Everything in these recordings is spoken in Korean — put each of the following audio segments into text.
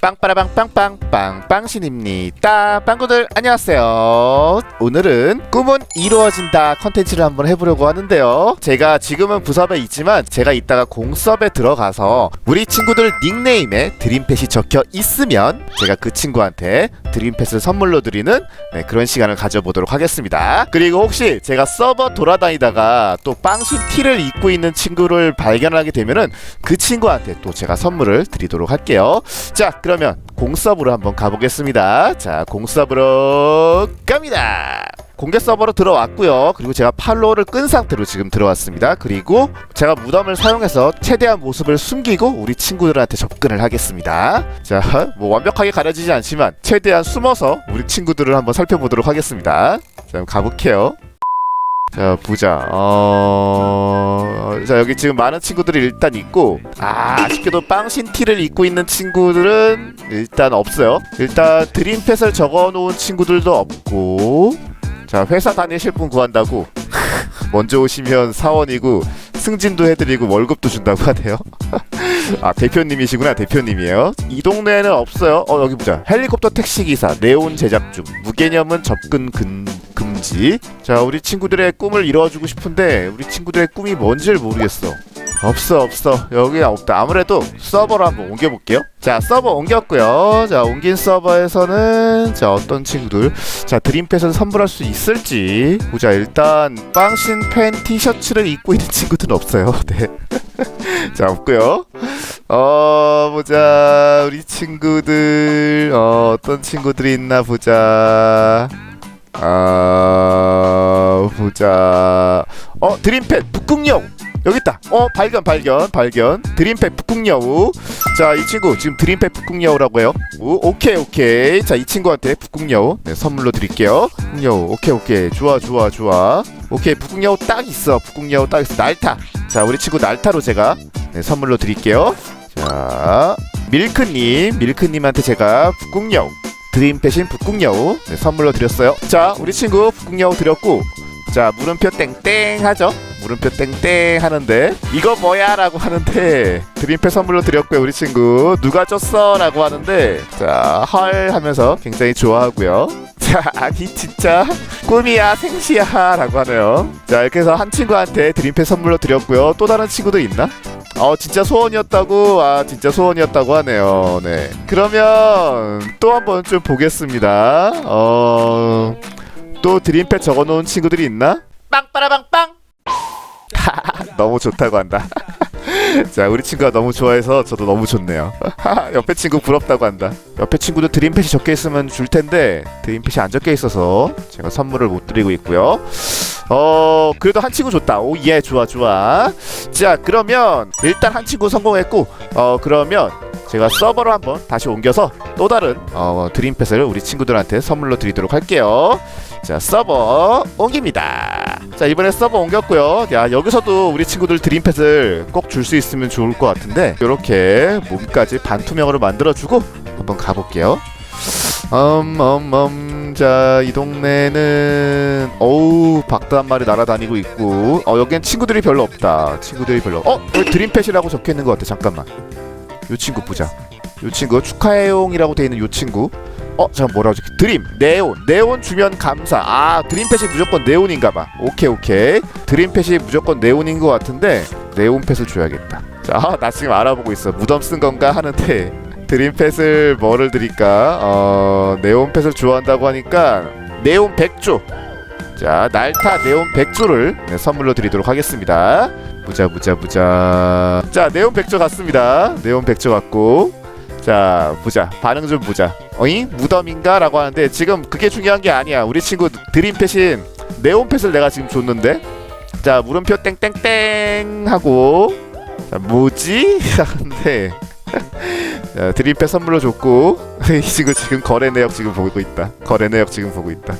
빵빠라빵 빵빵 빵빵신입니다. 빵구들 안녕하세요. 오늘은 꿈은 이루어진다 컨텐츠를 한번 해보려고 하는데요. 제가 지금은 부섭에 있지만 제가 이따가 공섭에 들어가서 우리 친구들 닉네임에 드림펫이 적혀 있으면 제가 그 친구한테 드림펫을 선물로 드리는 네, 그런 시간을 가져보도록 하겠습니다. 그리고 혹시 제가 서버 돌아다니다가 또 빵신 티를 입고 있는 친구를 발견하게 되면은 그 친구한테 또 제가 선물을 드리도록 할게요. 자, 그러면 공서브로 한번 가보겠습니다. 자, 공서브로 갑니다. 공개 서버로 들어왔고요. 그리고 제가 팔로우를 끈 상태로 지금 들어왔습니다. 그리고 제가 무덤을 사용해서 최대한 모습을 숨기고 우리 친구들한테 접근을 하겠습니다. 자, 뭐 완벽하게 가려지지 않지만 최대한 숨어서 우리 친구들을 한번 살펴보도록 하겠습니다. 자, 가볼게요. 자 보자. 어... 자 여기 지금 많은 친구들이 일단 있고 아 아쉽게도 빵신 티를 입고 있는 친구들은 일단 없어요. 일단 드림펫을 적어놓은 친구들도 없고 자 회사 다니실 분 구한다고. 먼저 오시면 사원이고 승진도 해드리고 월급도 준다고 하네요. 아 대표님이시구나 대표님이에요. 이 동네에는 없어요. 어 여기 보자. 헬리콥터 택시기사 네온 제작 중. 무개념은 접근 근 금지. 자 우리 친구들의 꿈을 이루어주고 싶은데 우리 친구들의 꿈이 뭔지를 모르겠어. 없어 없어. 여기 없다. 아무래도 서버로 한번 옮겨볼게요. 자 서버 옮겼고요. 자 옮긴 서버에서는 자 어떤 친구들? 자 드림펫을 선물할 수 있을지. 보자 일단 빵신 팬 티셔츠를 입고 있는 친구들은 없어요. 네자 없고요. 어 보자. 우리 친구들. 어 어떤 친구들이 있나 보자 아 보자. 어 드림펫 북극여우. 여기 있다. 어 발견 발견 발견. 드림펫 북극여우. 자 이 친구 지금 드림펫 북극여우라고 해요. 오, 오케이 오케이. 자 이 친구한테 북극여우. 네, 선물로 드릴게요. 북극여우. 오케이 오케이. 좋아 좋아 좋아. 오케이 북극여우 딱 있어. 북극여우 딱 있어. 날타. 자 우리 친구 날타로 제가 네, 선물로 드릴게요. 자 밀크님. 밀크님한테 제가 북극여우 드림펫인 북극여우 네, 선물로 드렸어요. 자, 우리 친구 북극여우 드렸고, 자 물음표 땡땡 하죠. 물음표 땡땡 하는데 이거 뭐야 라고 하는데 드림펫 선물로 드렸고요, 우리 친구 누가 줬어 라고 하는데 자 헐 하면서 굉장히 좋아하고요. 자, 아니 진짜 꿈이야 생시야 라고 하네요. 자 이렇게 해서 한 친구한테 드림펫 선물로 드렸고요. 또 다른 친구도 있나? 어 진짜 소원이었다고? 아 진짜 소원이었다고 하네요. 네. 그러면 또 한번 좀 보겠습니다. 어 또 드림펫 적어놓은 친구들이 있나? 빵빠라빵빵! 너무 좋다고 한다 자 우리 친구가 너무 좋아해서 저도 너무 좋네요. 옆에 친구 부럽다고 한다. 옆에 친구도 드림펫이 적혀 있으면 줄 텐데 드림펫이 안 적혀 있어서 제가 선물을 못 드리고 있고요. 어 그래도 한 친구 줬다. 오예 좋아 좋아. 자 그러면 일단 한 친구 성공했고 어 그러면 제가 서버로 한번 다시 옮겨서 또 다른 어 드림펫을 우리 친구들한테 선물로 드리도록 할게요. 자 서버 옮깁니다. 자 이번에 서버 옮겼고요. 야 여기서도 우리 친구들 드림펫을 꼭 줄 수 있으면 좋을 것 같은데 이렇게 몸까지 반투명으로 만들어주고 한번 가볼게요. 음음음. 자이 동네는 어우 박도 한 마리 날아다니고 있고. 어 여긴 친구들이 별로 없다. 친구들이 별로 어 드림펫이라고 적혀있는 것 같아? 잠깐만 요 친구 보자. 요 친구 축하해용이라고 돼 있는 요 친구. 어 잠깐 뭐라고 적혀 드림 네온. 네온 주면 감사. 아 드림펫이 무조건 네온인가봐. 오케이 오케이. 드림펫이 무조건 네온인 것 같은데 네온펫을 줘야겠다. 자나 지금 알아보고 있어. 무덤 쓴 건가 하는데 드림펫을 뭐를 드릴까? 어, 네온펫을 좋아한다고 하니까 네온 백조. 자, 날타 네온 백조를 네, 선물로 드리도록 하겠습니다. 보자, 보자, 보자. 자, 네온 백조 갔습니다. 네온 백조 갔고. 자, 보자. 반응 좀 보자. 어이? 무덤인가? 라고 하는데 지금 그게 중요한 게 아니야. 우리 친구 드림펫인 네온펫을 내가 지금 줬는데. 자, 물음표 땡땡땡 하고. 자, 뭐지? 하는데. 자, 드림펫 선물로 줬고 이 친구 지금 거래 내역 지금 보고 있다. 거래 내역 지금 보고 있다.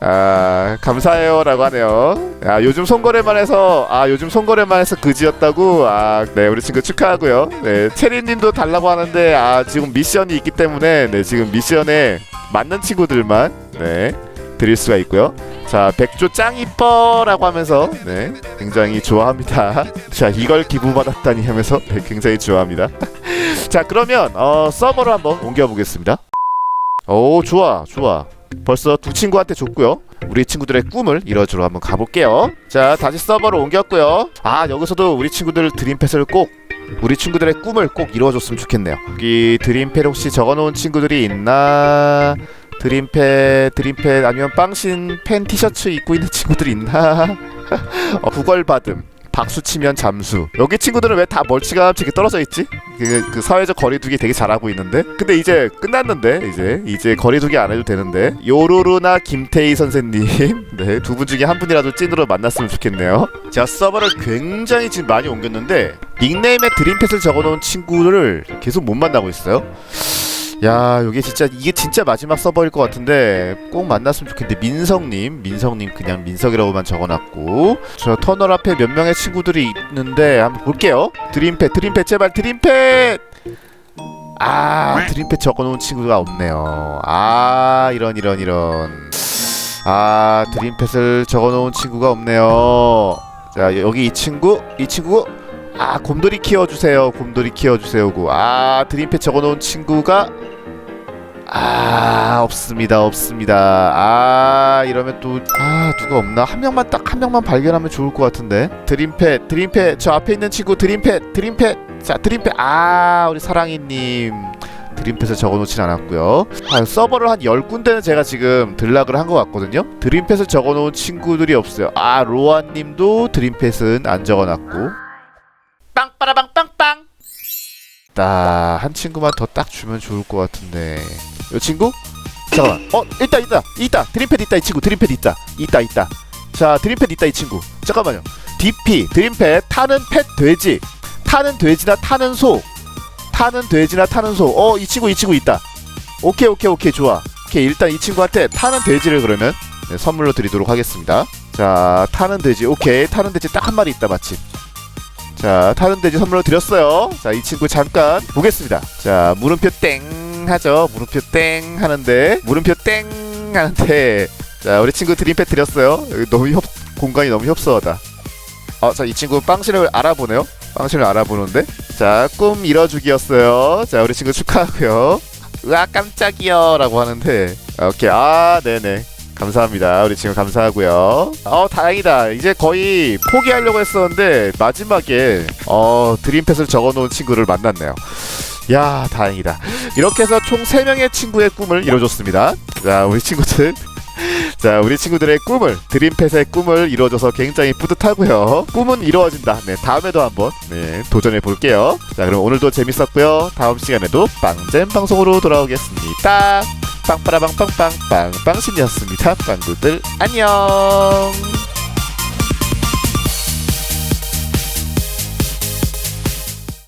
아 감사해요라고 하네요. 아 요즘 손거래만 해서 아 요즘 손거래만 해서 그지였다고 아네 우리 친구 축하하고요. 네 체리님도 달라고 하는데 아 지금 미션이 있기 때문에 네 지금 미션에 맞는 친구들만 네 드릴 수가 있고요. 자 백조 짱 이뻐라고 하면서 네 굉장히 좋아합니다. 자 이걸 기부받았다니 하면서 네, 굉장히 좋아합니다. 자 그러면 어, 서버를 한번 옮겨보겠습니다 오 좋아 좋아 벌써 두 친구한테 줬고요. 우리 친구들의 꿈을 이뤄주러 한번 가볼게요. 자 다시 서버를 옮겼고요. 아 여기서도 우리 친구들 드림펫을 꼭 우리 친구들의 꿈을 꼭 이루어줬으면 좋겠네요. 여기 드림펫 혹시 적어놓은 친구들이 있나? 드림펫 드림펫 아니면 빵신 팬 티셔츠 입고 있는 친구들이 있나? 어, 구걸 받음 박수 치면 잠수. 여기 친구들은 왜 다 멀찌감치 떨어져 있지? 그, 그 사회적 거리두기 되게 잘하고 있는데? 근데 이제 끝났는데 이제. 이제 거리두기 안 해도 되는데. 요루루나 김태희 선생님. 네 두 분 중에 한 분이라도 찐으로 만났으면 좋겠네요. 제가 서버를 굉장히 지금 많이 옮겼는데 닉네임에 드림펫을 적어놓은 친구를 계속 못 만나고 있어요 야, 이게 진짜 이게 진짜 마지막 서버일 것 같은데 꼭 만났으면 좋겠는데 민성님, 민성님 그냥 민석이라고만 적어놨고 저 터널 앞에 몇 명의 친구들이 있는데 한번 볼게요. 드림펫, 드림펫 제발 드림펫. 아, 드림펫 적어놓은 친구가 없네요. 아, 이런 이런 이런. 아, 드림펫을 적어놓은 친구가 없네요. 자, 여기 이 친구, 이 친구. 아 곰돌이 키워주세요 곰돌이 키워주세요고 아 드림펫 적어놓은 친구가 아 없습니다 없습니다. 아 이러면 또 아 누가 없나? 한 명만 딱 한 명만 발견하면 좋을 것 같은데. 드림펫 드림펫 저 앞에 있는 친구 드림펫 드림펫. 자 드림펫. 아 우리 사랑이님. 드림펫을 적어놓진 않았고요. 아, 서버를 한 10군데는 제가 지금 들락을 한 것 같거든요. 드림펫을 적어놓은 친구들이 없어요. 아 로아님도 드림펫은 안 적어놨고 딱한 친구만 더 딱 주면 좋을 것 같은데. 이 친구? 잠깐만. 어 있다 있다 있다. 드림펫 있다 이 친구. 드림펫 있다. 있다 있다. 자 드림펫 있다 이 친구. 잠깐만요. DP 드림펫 타는 펫 돼지. 타는 돼지나 타는 소. 타는 돼지나 타는 소 어 이 친구 이 친구 있다. 오케이 오케이 오케이. 좋아. 오케이 일단 이 친구한테 타는 돼지를 그러면 네, 선물로 드리도록 하겠습니다. 자 타는 돼지. 오케이. 타는 돼지 딱 한 마리 있다 마침 자 타는 돼지 선물로 드렸어요. 자 이 친구 잠깐 보겠습니다. 자 물음표 땡 하죠. 물음표 땡 하는데 물음표 땡 하는데. 자 우리 친구 드림펫 드렸어요. 여기 너무 협 공간이 너무 협소하다. 어 자 이 친구 빵신을 알아보네요. 빵신을 알아보는데. 자 꿈 이뤄주기였어요. 자 우리 친구 축하하고요. 으아 깜짝이요 라고 하는데. 아, 오케이. 아 네네 감사합니다. 우리 친구 감사하고요. 어 다행이다. 이제 거의 포기하려고 했었는데 마지막에 어 드림펫을 적어놓은 친구를 만났네요. 야 다행이다. 이렇게 해서 총 3명의 친구의 꿈을 이뤄줬습니다. 자 우리 친구들 자 우리 친구들의 꿈을 드림펫의 꿈을 이루어줘서 굉장히 뿌듯하고요. 꿈은 이루어진다. 네 다음에도 한번 네 도전해 볼게요. 자 그럼 오늘도 재밌었고요. 다음 시간에도 빵잼 방송으로 돌아오겠습니다. 빵빠라빵빵빵 빵빵신이었습니다. 빵구들 안녕.